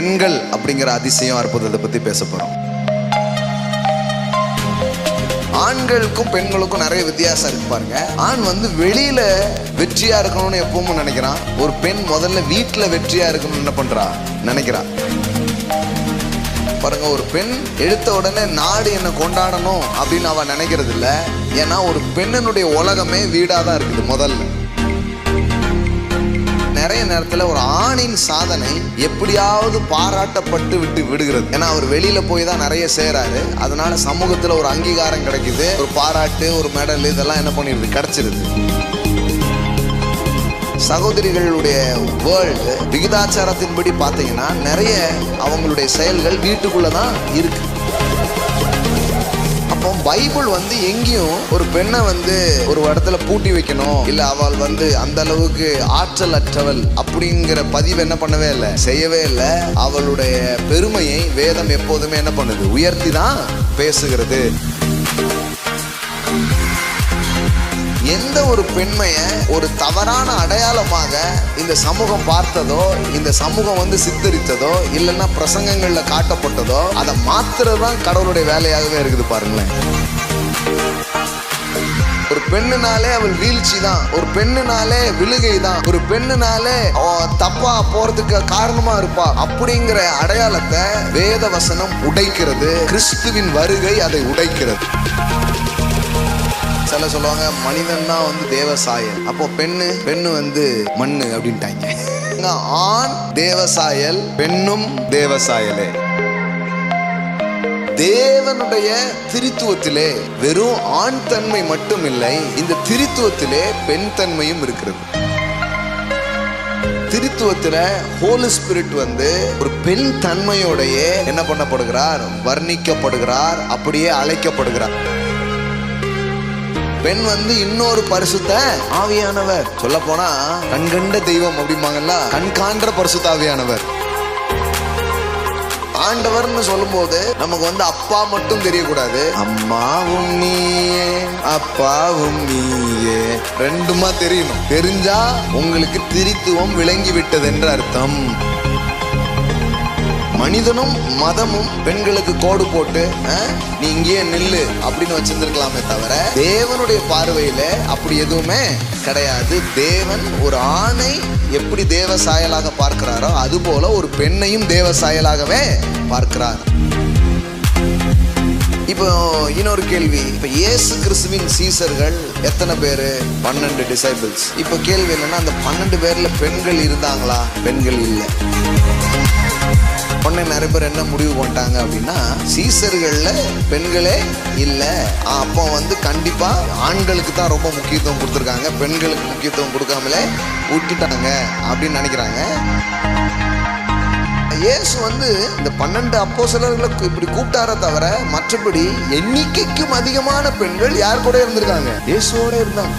பெண்கள் அப்படிங்கிற அதிசயம் அற்புதத்தை பத்தி பேச போறோம். ஆண்களுக்கும் பெண்களுக்கும் நிறைய வித்தியாசம் இருக்கு பாருங்க. ஆண் வந்து வெளியில வெற்றியா இருக்கணும்னு எப்பவும் நினைக்கிறான். ஒரு பெண் முதல்ல வீட்டுல வெற்றியா இருக்கணும்னு என்ன பண்றா? நினைக்கிறா பாருங்க ஒரு பெண் எடுத்த உடனே நாடு என்ன கொண்டாடணும் அப்படின்னு அவ நினைக்கிறது இல்லை ஏன்னா ஒரு பெண்ணினுடைய உலகமே வீடாக தான் இருக்குது முதல்ல. நிறைய நேரத்துல ஒரு ஆணின் சாதனை எப்படியாவது பாராட்டப்பட்டு விட்டு விடுகிறது. ஏன்னா அவர் வெளியில போய் தான் நிறைய செய்றாரு அதனால சமூகத்துல ஒரு அங்கீகாரம் கிடைக்குது. ஒரு பாராட்டு ஒரு மெடல் இதெல்லாம் என்ன பண்ணிடுது கிடைச்சிருது. சகோதரிகளுடைய வேர்ல்டு விகிதாச்சாரத்தின்படி பார்த்தீங்கன்னா நிறைய அவங்களுடைய செயல்கள் வீட்டுக்குள்ளே தான் இருக்குது பைபிள் வந்து எங்கேயும் ஒரு பெண்ணை வந்து ஒரு இடத்துல பூட்டி வைக்கணும். இல்ல அவள் வந்து அந்த அளவுக்கு ஆற்றல் அற்றவள் அப்படிங்கிற பதிவு என்ன பண்ணவே இல்லை. செய்யவே இல்லை. அவளுடைய பெருமையை வேதம் எப்போதுமே என்ன பண்ணுது? உயர்த்தி தான் பேசுகிறது. எந்த ஒரு பெண்மையை ஒரு தவறான அடையாளமாக இந்த சமூகம் பார்த்ததோ இந்த சமூகம் வந்து சித்தரித்ததோ இல்லைன்னா பிரசங்கங்கள்ல காட்டப்பட்டதோ அதை மாத்துறது தான் கடவுளுடைய வேலையாகவே இருக்குது பாருங்களேன். ஒரு பெண்ணுனாலே அவள் வீழ்ச்சி தான் ஒரு பெண்ணுனாலே விழுகை தான் ஒரு பெண்ணுனாலே தப்பா போறதுக்கு காரணமா இருப்பா. அப்படிங்கிற அடையாளத்தை வேத வசனம் உடைக்கிறது. கிறிஸ்துவின் வருகை அதை உடைக்கிறது. சில சொல்லுவாங்க மனிதன் தான் வந்து தேவசாயல் அப்போ பெண்ணு பெண்ணு வந்து மண்ணு அப்படின்ட்டாங்க. ஆண் தேவசாயல் பெண்ணும் தேவசாயலே தேவனுடைய திரித்துவத்திலே வெறும் ஆண் தன்மை மட்டும் இல்லை இந்த திரித்துவத்திலே பெண் தன்மையும் இருக்கிறது. திருத்துவத்துல ஹோலி ஸ்பிரிட் வந்து ஒரு பெண் தன்மையோடையே என்ன பண்ணப்படுகிறார்? வர்ணிக்கப்படுகிறார் அப்படியே அழைக்கப்படுகிறார். பெண் வந்து இன்னொரு பரிசுத்த ஆவியானவர். சொல்ல போனா கண்கண்ட தெய்வம் அப்படிம்பாங்கல்ல கண் காண்ற பரிசுத்த ஆவியானவர். ஆண்டவர்னு சொல்லும்போது நமக்கு வந்து அப்பா மட்டும் தெரியக்கூடாது. அம்மாவும் நீயே அப்பாவும் நீயே. ரெண்டுமா தெரியணும். தெரிஞ்சா உங்களுக்கு திரித்துவம் விளங்கி விட்டது என்று அர்த்தம். மனிதனும் மதமும் பெண்களுக்கு கோடு போட்டு நீ இங்கேயே நில்லு அப்படின்னு வச்சிருந்துருக்கலாமே தவிர தேவனுடைய பார்வையில அப்படி எதுவுமே கிடையாது. தேவன் ஒரு ஆணை எப்படி தேவ சாயலாக பார்க்கிறாரோ அது போல ஒரு பெண்ணையும் தேவ சாயலாகவே பார்க்கிறார். இப்போ இன்னொரு கேள்வி. இப்போ இயேசு கிறிஸ்துவின் சீசர்கள் எத்தனை பேர்? பன்னெண்டு டிசைபிள்ஸ் இப்போ கேள்வி என்னன்னா அந்த பன்னெண்டு பேர்ல பெண்கள் இருந்தாங்களா? பெண்கள் இல்லை. உடனே நிறைய பேர் என்ன முடிவு பண்ணிட்டாங்க அப்படின்னா சீசர்களில் பெண்களே இல்லை. அப்போ வந்து கண்டிப்பாக ஆண்களுக்கு தான் ரொம்ப முக்கியத்துவம் கொடுத்துருக்காங்க. பெண்களுக்கு முக்கியத்துவம் கொடுக்காமலே விட்டுட்டாங்க அப்படின்னு நினைக்கிறாங்க. இயேசு வந்து இந்த பன்னெண்டு அப்போ இப்படி கூப்பிட்டாரே தவிர மற்றபடி எண்ணிக்கைக்கும் அதிகமான பெண்கள் யார் கூட இருந்திருக்காங்க? இயேசுவோட இருந்தாங்க.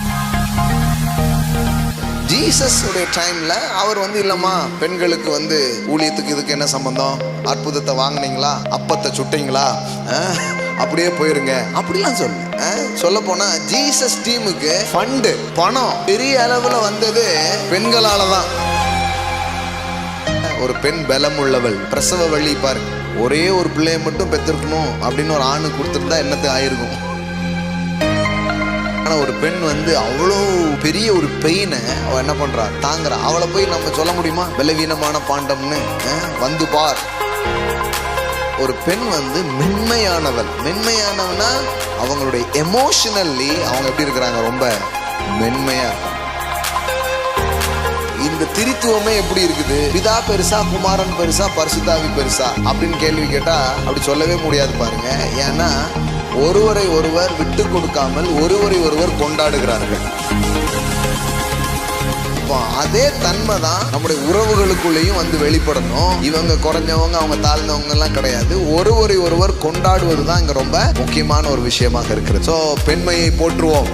ஜீசஸ் உடைய அவர் வந்து இல்லைம்மா பெண்களுக்கு வந்து ஊழியத்துக்கு இதுக்கு என்ன சம்பந்தம்? அற்புதத்தை வாங்குனீங்களா? அப்பத்தை சுட்டிங்களா? அப்படியே போயிருங்க. அப்படிலாம் சொல்லு. சொல்ல போனா ஜீசஸ் டீமுக்கு ஃபண்டு பணம் பெரிய அளவில் வந்தது பெண்களால தான் ஒரு பெண் பலம் உள்ளவள் பிரசவ வழி பாரு ஒரே ஒரு பிள்ளையை மட்டும் பெற்றிருக்கணும் அப்படின்னு ஒரு ஆணு கொடுத்துருந்தா என்னத்து ஆயிருக்கும்? ஆனால் ஒரு பெண் வந்து அவ்வளோ பெரிய ஒரு பெயினை அவள் என்ன பண்ணுறா தாங்குறா. அவளை போய் நம்ம சொல்ல முடியுமா? பலவீனமான பாண்டம்னு வந்து பார். ஒரு பெண் வந்து மென்மையானவள். மென்மையானவனா அவங்களுடைய எமோஷனல்லி அவங்க எப்படி இருக்கிறாங்க? ரொம்ப மென்மையா இருக்காங்க. இந்த திருத்துவமே எப்படி இருக்குது? பிதா பெருசா குமாரன் பெருசா பரிசுத்தாவி பெருசா அப்படின்னு கேள்வி கேட்டா அப்படி சொல்லவே முடியாது பாருங்க. ஏன்னா ஒருவரை ஒருவர் விட்டு கொடுக்காமல் ஒருவரை ஒருவர் கொண்டாடுகிறார்கள். இப்போ அதே தன்மை தான் நம்முடைய உறவுகளுக்குள்ளேயும் வந்து வெளிப்படணும். இவங்க குறைஞ்சவங்க அவங்க தாழ்ந்தவங்க எல்லாம் கிடையாது. ஒருவரை ஒருவர் கொண்டாடுவது தான் இங்க ரொம்ப முக்கியமான ஒரு விஷயமாக இருக்கிறது. ஸோ பெண்மையை போற்றுவோம்.